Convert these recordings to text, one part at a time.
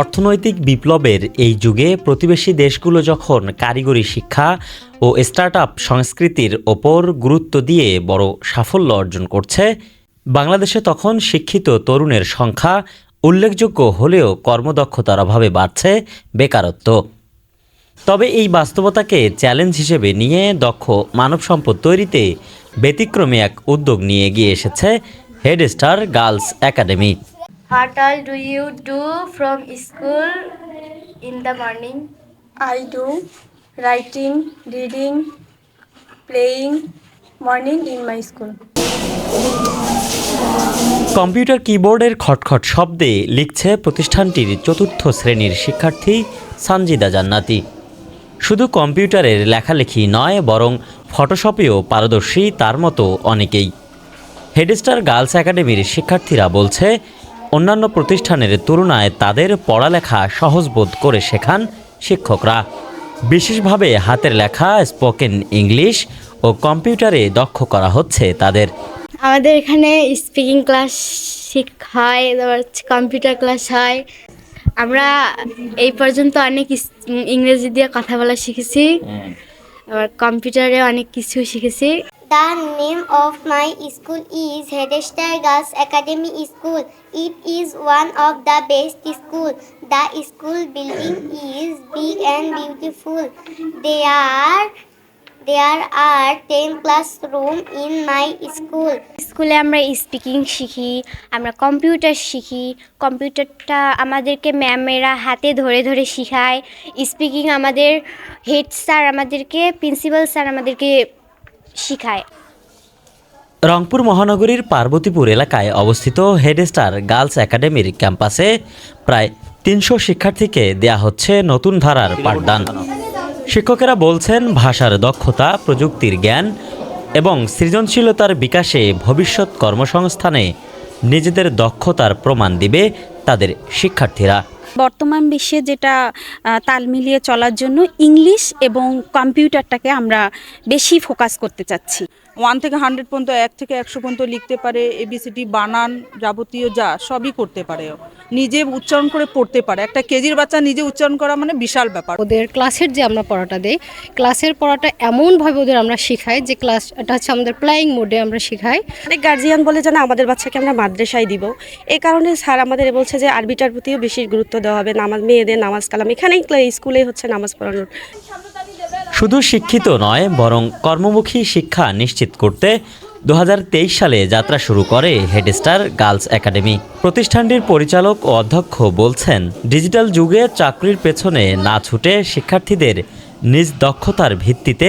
অর্থনৈতিক বিপ্লবের এই যুগে প্রতিবেশী দেশগুলো যখন কারিগরি শিক্ষা ও স্টার্টআপ সংস্কৃতির ওপর গুরুত্ব দিয়ে বড় সাফল্য অর্জন করছে, বাংলাদেশে তখন শিক্ষিত তরুণের সংখ্যা উল্লেখযোগ্য হলেও কর্মদক্ষতার অভাবে বাড়ছে বেকারত্ব তবে এই বাস্তবতাকে চ্যালেঞ্জ হিসেবে নিয়ে দক্ষ মানব সম্পদ তৈরিতে ব্যতিক্রমী এক উদ্যোগ নিয়ে এগিয়ে এসেছে Headstar girls academy What all do you do from school in the morning? I do writing, reading, playing morning in my school. Computer কিবোর্ডের খটখট শব্দে লিখছে প্রতিষ্ঠানটির চতুর্থ শ্রেণির শিক্ষার্থী সানজিদা জান্নাতি। শুধু কম্পিউটারের লেখালেখি নয়, বরং ফটোশপেও পারদর্শী তার মতো অনেকেই। হেডস্টার গার্লস একাডেমির শিক্ষার্থীরা বলছে, অন্যান্য প্রতিষ্ঠানের তুলনায় তাদের পড়ালেখা সহজবোধ করে শেখান শিক্ষকরা। বিশেষভাবে হাতের লেখা, স্পোকেন ইংলিশ ও কম্পিউটারে দক্ষ করা হচ্ছে তাদের। আমাদের এখানে স্পিকিং ক্লাস শিক্ষায় তারপর কম্পিউটার ক্লাস হয়। আমরা এই পর্যন্ত অনেক ইংরেজি দিয়ে কথা বলা শিখেছি। আবার কম্পিউটারে অনেক কিছু শিখেছি। The name of my school is Headstar girls academy school it is one of the best school the school building is big and beautiful they are are 10 classroom in my school. স্কুলে আমরা speaking শিখি আমরা computer শিখি। কম্পিউটারটা আমাদেরকে ম্যামেরা হাতে ধরে ধরে শেখায়। স্পিকিং আমাদের হেড স্যার আমাদেরকে প্রিন্সিপাল স্যার আমাদেরকে শেখায়। রংপুর মহানগরীর পার্বতীপুর এলাকায় অবস্থিত হেডস্টার গার্লস একাডেমির ক্যাম্পাসে প্রায় তিনশো শিক্ষার্থীকে দেয়া হচ্ছে নতুন ধারার পাঠদান। শিক্ষকেরা বলছেন ভাষার দক্ষতা প্রযুক্তির জ্ঞান এবং সৃজনশীলতার বিকাশে ভবিষ্যৎ কর্মসংস্থানে নিজেদের দক্ষতার প্রমাণ দিবে তাদের শিক্ষার্থীরা বর্তমান বিশ্বে যেটা তাল মিলিয়ে চলার জন্য ইংলিশ এবং কম্পিউটারটাকে আমরা বেশি ফোকাস করতে চাচ্ছি ওয়ান থেকে হান্ড্রেড পর্যন্ত এক থেকে একশো পর্যন্ত লিখতে পারে এবিসিডি বানান যাবতীয় যা সবই করতে পারে। নিজে উচ্চারণ করে পড়তে পারে। একটা কেজির বাচ্চা নিজে উচ্চারণ করা মানে বিশাল ব্যাপার। ওদের ক্লাসের যে আমরা পড়াটা দেই ক্লাসের পড়াটা এমনভাবে ওদের আমরা শেখাই যে ক্লাস এটা হচ্ছে আমাদের প্লাইং মোডে আমরা শেখাই। অনেক গার্জিয়ান বলে যে না আমাদের বাচ্চাকে আমরা মাদ্রাসায় দিব। এ কারণে স্যার আমাদের বলছে যে আরবিটার প্রতিও বেশি গুরুত্ব দেওয়া হবে। নামাজ মেয়েদের নামাজ কালাম এখানেই ক্লা- স্কুলেই হচ্ছে নামাজ পড়ানোর। শুধু শিক্ষিত নয় বরং কর্মমুখী শিক্ষা নিশ্চিত করতে দু হাজার তেইশ সালে যাত্রা শুরু করে হেডস্টার গার্লস একাডেমি। প্রতিষ্ঠানটির পরিচালক ও অধ্যক্ষ বলছেন, ডিজিটাল যুগে চাকরির পেছনে না ছুটে শিক্ষার্থীদের নিজ দক্ষতার ভিত্তিতে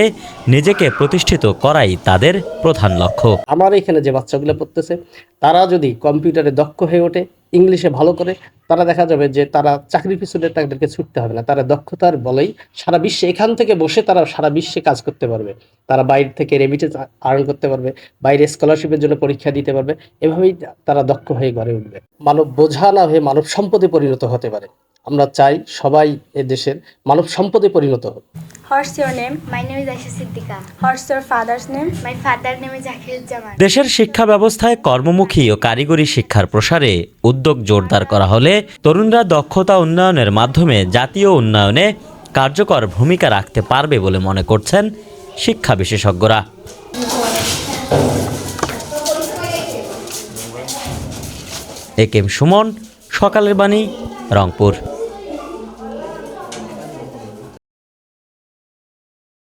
নিজেকে প্রতিষ্ঠিত করাই তাদের প্রধান লক্ষ্য। আমার এখানে যে বাচ্চাগুলো পড়তেছে, তারা যদি কম্পিউটারে দক্ষ হয়ে ওঠে ইংলিশে ভালো করে, তারা দেখা যাবে যে তারা চাকরির পিছনে তাদেরকে ছুটতে হবে না। তারা দক্ষতার বলেই সারা বিশ্বে, এখান থেকে বসে তারা সারা বিশ্বে কাজ করতে পারবে। তারা বাইরে থেকে রেমিটেন্স আর্ন করতে পারবে, বাইরে স্কলারশিপের জন্য পরীক্ষা দিতে পারবে। এভাবেই তারা দক্ষ হয়ে গড়ে উঠবে। মানব বোঝা না হয়ে মানব সম্পদে পরিণত হতে পারে। আমরা চাই সবাই এ দেশের মানব সম্পদে পরিণত হোক। What's your name? What's your father's name? দেশের শিক্ষা ব্যবস্থায় কর্মমুখী ও কারিগরি শিক্ষার প্রসারে উদ্যোগ জোরদার করা হলে তরুণরা দক্ষতা উন্নয়নের মাধ্যমে জাতীয় উন্নয়নে কার্যকর ভূমিকা রাখতে পারবে বলে মনে করছেন শিক্ষা বিশেষজ্ঞরা এ কেম সুমন সকালের বাণী রংপুর